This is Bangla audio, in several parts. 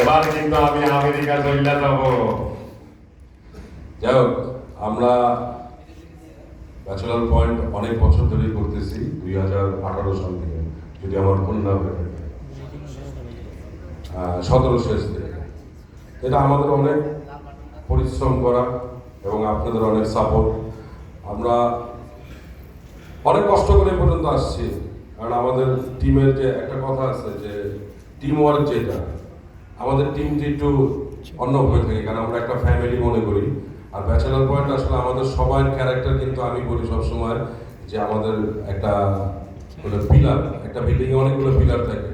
এবার কিন্তু আমি আমেরিকা চলে যাব। যাই হোক, আমরা ব্যাচেলার পয়েন্ট অনেক বছর ধরেই করতেছি, দুই হাজার আঠারো সাল থেকে, যদি আমার না হয়ে থাকে। সতেরো শেষ থেকে। এটা আমাদের অনেক পরিশ্রম করা এবং আপনাদের অনেক সাপোর্ট আমরা অনেক কষ্ট করে পর্যন্ত আসছি। কারণ আমাদের টিমের যে একটা কথা আছে যে টিম ওয়ার্ক যেটা, আমাদের টিমটি একটু অন্যভাবে থাকে, কারণ আমরা একটা ফ্যামিলি মনে করি। আর ব্যাচেলার পয়েন্ট আসলে আমাদের সবার ক্যারেক্টার কিন্তু আমি বলি সবসময় যে আমাদের একটা পিলার একটা বিল্ডিংয়ে অনেকগুলো পিলার থাকে।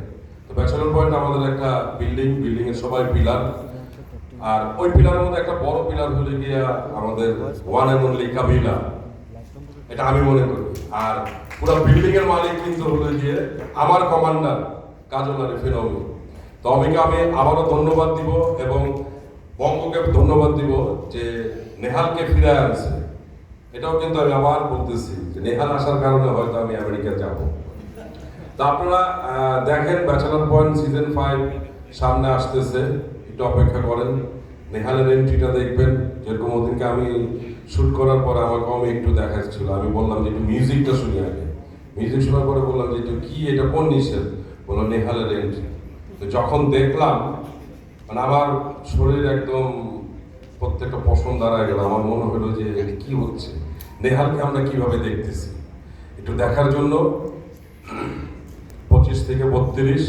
তো ব্যাচেলার পয়েন্ট আমাদের একটা বিল্ডিং বিল্ডিং এর সবাই পিলার আর ওই পিলারের মধ্যে একটা বড় পিলার হলে গিয়া আমাদের ওয়ান অ্যান্ড অনলি কাবিলা এটা আমি মনে করি। আর পুরো বিল্ডিং এর মালিক কিন্তু হলো যে আমার কমান্ডার কাজল আরিফিন অমি তো অমিকে আমি আবারও ধন্যবাদ দিব এবং বঙ্গকে ধন্যবাদ দিব যে নেহালকে ফিরে আনছে। এটাও কিন্তু আমি আবার বলতেছি যে নেহাল আসার কারণে হয়তো আমি আমেরিকা যাব। তো আপনারা দেখেন ব্যাচেলার পয়েন্ট সিজন ফাইভ সামনে আসতেছে। একটু অপেক্ষা করেন। নেহালের এন্ট্রিটা দেখবেন। যেরকম ওদিনকে আমি শুট করার পর আমাকে আমি একটু দেখাচ্ছিল। আমি বললাম যে একটু মিউজিকটা শুনি আগে। মিউজিক শোনার পরে বললাম যে কি এটা কোন নিষেধ? বলল নেহালের এন্ট্রি তো যখন দেখলাম মানে আমার শরীর একদম প্রত্যেকটা পছন্দ দাঁড়ায় গেল। আমার মনে হলো যে, এটা কি হচ্ছে? নেহালকে আমরা কীভাবে দেখতেছি? একটু দেখার জন্য, পঁচিশ থেকে বত্রিশ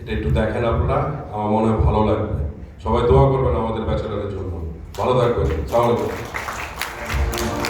এটা একটু দেখেন আপনারা, আমার মনে হয় ভালো লাগবে। সবাই দোয়া করবেন আমাদের ব্যাচেলারের জন্য। ভালো থাকবেন। সালামালাইকুম